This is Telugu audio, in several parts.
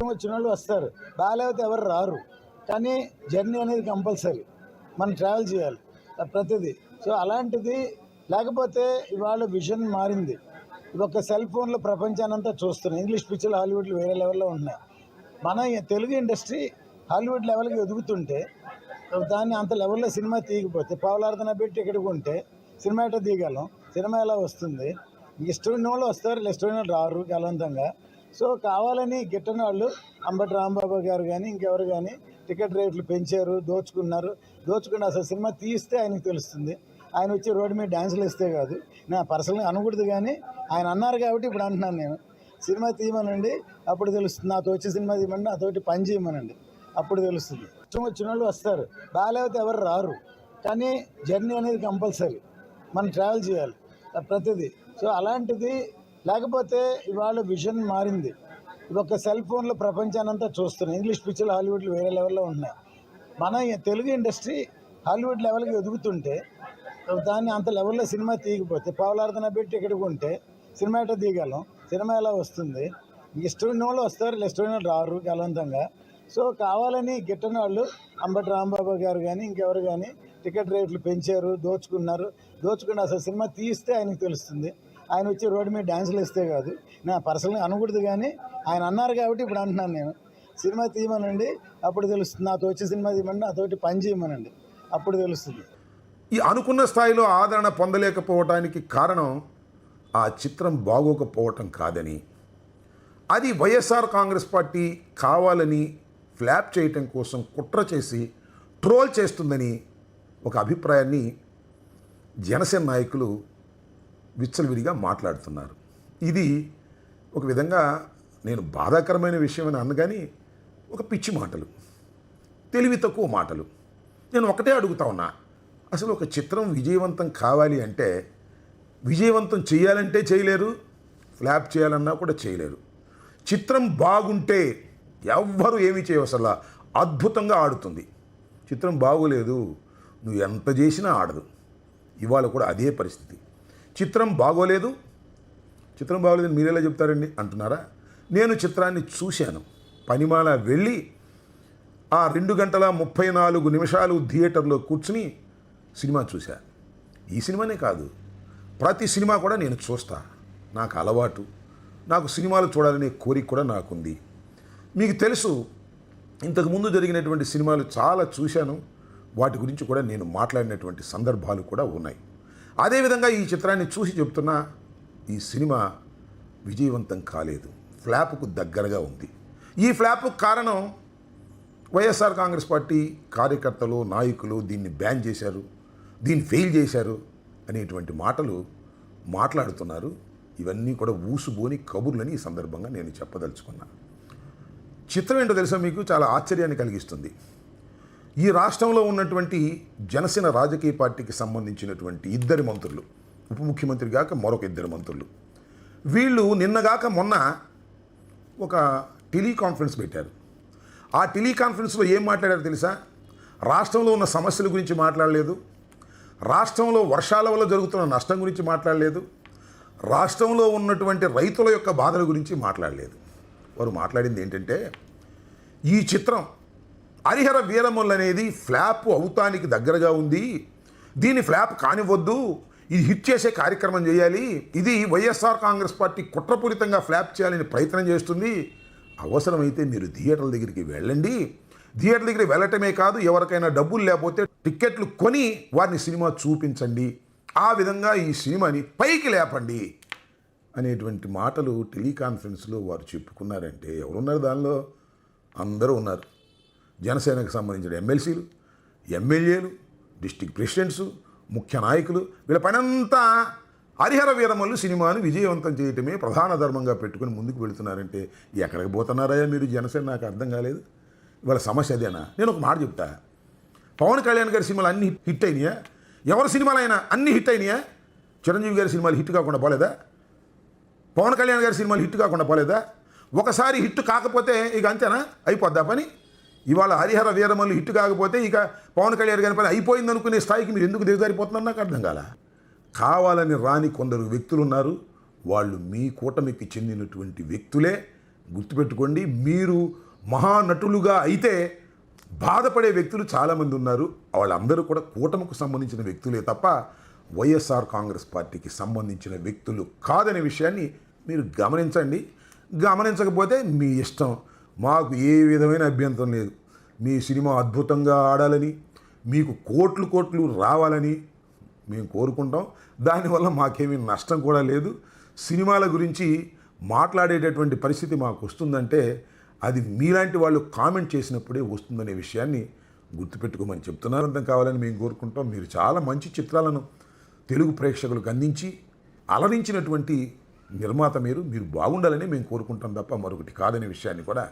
ఇష్టం వచ్చిన వాళ్ళు వస్తారు. బాగాలేకపోతే ఎవరు రారు. కానీ జర్నీ అనేది కంపల్సరీ. మనం ట్రావెల్ చేయాలి. ప్రతిదీ. సో అలాంటిది లేకపోతే ఇవాళ విజన్ మారింది. ఒక సెల్ ఫోన్లో ప్రపంచానంతా చూస్తున్నాం ఇంగ్లీష్ పిక్చర్లు హాలీవుడ్లు వేరే లెవెల్లో ఉన్నాయి. మన ఈ తెలుగు ఇండస్ట్రీ హాలీవుడ్ లెవెల్కి ఎదుగుతుంటే దాన్ని అంత లెవెల్లో సినిమా తీయకపోతే పావులార్థన పెట్టి ఇక్కడికి ఉంటే సినిమా ఎట్లా తీయగలం? సినిమా ఎలా వస్తుంది? ఇష్టమైన వాళ్ళు వస్తారు ఇలా ఇష్టమైన వాళ్ళు రారు గలవంతంగా సో కావాలని గిట్టని వాళ్ళు అంబటి రాంబాబు గారు కానీ ఇంకెవరు కానీ టికెట్ రేట్లు పెంచారు దోచుకున్నారు. దోచుకుని అసలు సినిమా తీస్తే ఆయనకు తెలుస్తుంది. ఆయన వచ్చి రోడ్డు మీద డ్యాన్సులు ఇస్తే కాదు. నా పర్సనల్గా అనకూడదు కానీ ఆయన అన్నారు కాబట్టి ఇప్పుడు అంటున్నాను నేను. సినిమా తీయమనండి అప్పుడు తెలుస్తుంది. నాతో వచ్చి సినిమా తీయమని నాతోటి పని చేయమనండి. అప్పుడు తెలుస్తుంది. ఇష్టం వచ్చిన వాళ్ళు వస్తారు. బాగాలేకపోతే ఎవరు రారు. కానీ జర్నీ అనేది కంపల్సరీ. మనం ట్రావెల్ చేయాలి. ప్రతిదీ. సో అలాంటిది లేకపోతే ఇవాళ విజన్ మారింది. ఒక సెల్ ఫోన్లో ప్రపంచానంతా చూస్తున్నాం ఇంగ్లీష్ పిక్చర్లు హాలీవుడ్లు వేరే లెవెల్లో ఉన్నాయి. మన ఈ తెలుగు ఇండస్ట్రీ హాలీవుడ్ లెవెల్కి ఎదుగుతుంటే దాన్ని అంత లెవెల్లో సినిమా తీయకపోతే పావులార్థన పెట్టి ఇక్కడికి ఉంటే సినిమా ఎట్లా తీయగలం? సినిమా ఎలా వస్తుంది? ఇష్టమైన వాళ్ళు వస్తారు ఇలా ఇష్టమైన వాళ్ళు రారు గలవంతంగా సో కావాలని గిట్టని వాళ్ళు అంబటి రాంబాబు గారు కానీ ఇంకెవరు కానీ టికెట్ రేట్లు పెంచారు దోచుకున్నారు. దోచుకుని అసలు సినిమా తీస్తే ఆయనకు తెలుస్తుంది. ఆయన వచ్చి రోడ్డు మీద డ్యాన్సులు ఇస్తే కాదు. నా పర్సనల్గా అనకూడదు కానీ ఆయన అన్నారు కాబట్టి ఇప్పుడు అంటున్నాను నేను. సినిమా తీయమనండి అప్పుడు తెలుస్తుంది. నాతో వచ్చి సినిమా తీయమని నాతోటి పని చేయమనండి. అప్పుడు తెలుస్తుంది. ఈ అనుకున్న స్థాయిలో ఆదరణ పొందలేకపోవటానికి కారణం ఆ చిత్రం బాగోకపోవటం కాదని అది వైఎస్ఆర్ కాంగ్రెస్ పార్టీ కావాలని ఫ్లాప్ చేయటం కోసం కుట్ర చేసి ట్రోల్ చేస్తుందని ఒక అభిప్రాయాన్ని జనసేన నాయకులు విచ్చలవిడిగా మాట్లాడుతున్నారు. ఇది ఒక విధంగా నేను బాధాకరమైన విషయం అని అన్న కానీ ఒక పిచ్చి మాటలు. తెలివి తక్కువ మాటలు. నేను ఒకటే అడుగుతా ఉన్నా. అసలు ఒక చిత్రం విజయవంతం కావాలి అంటే విజయవంతం చేయాలంటే చేయలేరు ఫ్లాప్ చేయాలన్నా కూడా చేయలేరు. చిత్రం బాగుంటే ఎవ్వరు ఏమీ చేయవసలా అద్భుతంగా ఆడుతుంది. చిత్రం బాగోలేదు నువ్వు ఎంత చేసినా ఆడదు. ఇవాళ కూడా అదే పరిస్థితి. చిత్రం బాగోలేదు. చిత్రం బాగోలేదని మీరెలా చెప్తారండి? అంటున్నారా? నేను చిత్రాన్ని చూశాను. పనిమాల వెళ్ళి ఆ రెండు గంటల ముప్పై నాలుగు నిమిషాలు థియేటర్లో కూర్చుని సినిమా చూశా. ఈ సినిమానే కాదు. ప్రతి సినిమా కూడా నేను చూస్తా. నాకు అలవాటు. నాకు సినిమాలు చూడాలనే కోరిక కూడా నాకుంది. మీకు తెలుసు ఇంతకుముందు జరిగినటువంటి సినిమాలు చాలా చూశాను. వాటి గురించి కూడా నేను మాట్లాడినటువంటి సందర్భాలు కూడా ఉన్నాయి. అదేవిధంగా ఈ చిత్రాన్ని చూసి చెప్తున్నా ఈ సినిమా విజయవంతం కాలేదు. ఫ్లాప్కు దగ్గరగా ఉంది. ఈ ఫ్లాప్కు కారణం వైఎస్ఆర్ కాంగ్రెస్ పార్టీ కార్యకర్తలు నాయకులు దీన్ని బ్యాన్ చేశారు దీన్ని ఫెయిల్ చేశారు అనేటువంటి మాటలు మాట్లాడుతున్నారు. ఇవన్నీ కూడా ఊసుబోని కబుర్లని ఈ సందర్భంగా నేను చెప్పదలుచుకున్నాను చిత్రం ఏంటో తెలుసా మీకు? చాలా ఆశ్చర్యాన్ని కలిగిస్తుంది. ఈ రాష్ట్రంలో ఉన్నటువంటి జనసేన రాజకీయ పార్టీకి సంబంధించినటువంటి ఇద్దరి మంత్రులు ఉప ముఖ్యమంత్రి గాక మరొక ఇద్దరు మంత్రులు. వీళ్ళు నిన్నగాక మొన్న ఒక టెలికాన్ఫరెన్స్ పెట్టారు. ఆ టెలికాన్ఫరెన్స్లో ఏం మాట్లాడారు తెలుసా? రాష్ట్రంలో ఉన్న సమస్యల గురించి మాట్లాడలేదు. రాష్ట్రంలో వర్షాల వల్ల జరుగుతున్న నష్టం గురించి మాట్లాడలేదు. రాష్ట్రంలో ఉన్నటువంటి రైతుల యొక్క బాధల గురించి మాట్లాడలేదు. వారు మాట్లాడింది ఏంటంటే ఈ చిత్రం హరిహర వీరములు అనేది ఫ్లాప్ అవుతానికి దగ్గరగా ఉంది. దీని ఫ్లాప్ కానివ్వద్దు. ఇది హిట్ చేసే కార్యక్రమం చేయాలి. ఇది వైఎస్ఆర్ కాంగ్రెస్ పార్టీ కుట్రపూరితంగా ఫ్లాప్ చేయాలని ప్రయత్నం చేస్తుంది. అవసరమైతే మీరు థియేటర్ల దగ్గరికి వెళ్ళండి. థియేటర్ దగ్గరికి వెళ్ళటమే కాదు ఎవరికైనా డబ్బులు లేకపోతే టిక్కెట్లు కొని వారిని సినిమా చూపించండి. ఆ విధంగా ఈ సినిమాని పైకి లేపండి అనేటువంటి మాటలు టెలికాన్ఫరెన్స్లో వారు చెప్పుకున్నారంటే ఎవరున్నారు దానిలో? అందరూ ఉన్నారు. జనసేనకు సంబంధించిన ఎమ్మెల్సీలు ఎమ్మెల్యేలు డిస్టిక్ ప్రెసిడెంట్స్ ముఖ్య నాయకులు వీళ్ళ పనంతా హరిహర వీరమల్లు సినిమాను విజయవంతం చేయటమే ప్రధాన ధర్మంగా పెట్టుకుని ముందుకు వెళుతున్నారంటే ఎక్కడికి పోతున్నారయ్యా మీరు? జనసేన నాకు అర్థం కాలేదు. ఇవాళ సమస్య అదేనా? నేను ఒక మాట చెప్తా. పవన్ కళ్యాణ్ గారి సినిమాలు అన్ని హిట్ అయినాయా? ఎవరి సినిమాలైనా అన్ని హిట్ అయినాయా? చిరంజీవి గారి సినిమాలు హిట్ కాకుండా పోలేదా? పవన్ కళ్యాణ్ గారి సినిమాలు హిట్ కాకుండా పోలేదా? ఒకసారి హిట్ కాకపోతే ఇక అంతేనా? అయిపోద్దా పని? ఇవాళ హరిహర వీరమల్లు హిట్ కాకపోతే ఇక పవన్ కళ్యాణ్ గారి పని అయిపోయింది అనుకునే స్థాయికి మీరు ఎందుకు దిగజారిపోతున్నారు? నాకు అర్థం కాల. కావాలని రాని కొందరు వ్యక్తులు ఉన్నారు. వాళ్ళు మీ కూటమికి చెందినటువంటి వ్యక్తులే. గుర్తుపెట్టుకోండి మీరు మహానటులుగా అయితే బాధపడే వ్యక్తులు చాలామంది ఉన్నారు. వాళ్ళందరూ కూడా కూటమికి సంబంధించిన వ్యక్తులే తప్ప వైఎస్ఆర్ కాంగ్రెస్ పార్టీకి సంబంధించిన వ్యక్తులు కాదనే విషయాన్ని మీరు గమనించండి. గమనించకపోతే మీ ఇష్టం. మాకు ఏ విధమైన అభ్యంతరం లేదు. మీ సినిమా అద్భుతంగా ఆడాలని మీకు కోట్లు కోట్లు రావాలని మేము కోరుకుంటాం. దానివల్ల మాకేమీ నష్టం కూడా లేదు. సినిమాల గురించి మాట్లాడేటటువంటి పరిస్థితి మాకు వస్తుందంటే అది మీలాంటి వాళ్ళు కామెంట్ చేసినప్పుడే వస్తుందనే విషయాన్ని గుర్తుపెట్టుకోమని చెప్తున్నారు. అంతం కావాలని మేము కోరుకుంటాం. మీరు చాలా మంచి చిత్రాలను తెలుగు ప్రేక్షకులకు అందించి అలరించినటువంటి నిర్మాత మీరు. మీరు బాగుండాలని మేము కోరుకుంటాం తప్ప మరొకటి కాదనే విషయాన్ని కూడా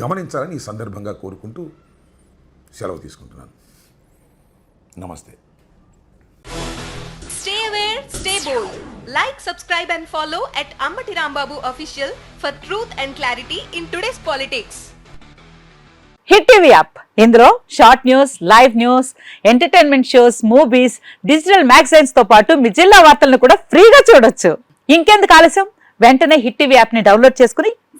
గమనించాలని ఈ సందర్భంగా కోరుకుంటూ సెలవు తీసుకుంటున్నాను. నమస్తే. Stay aware, stay bold. Like, subscribe, and follow at Ambati Rambabu Official for truth and clarity in today's politics. Hit TV app ఇందులో short news live news entertainment shows movies digital మ్యాగజైన్స్తో పాటు మీ జిల్లా వార్తలను కూడా ఫ్రీగా చూడొచ్చు. ఇంకెందుకు ఆలస్యం? వెంటనే హిట్ టీవీ యాప్ని డౌన్లోడ్ చేసుకుని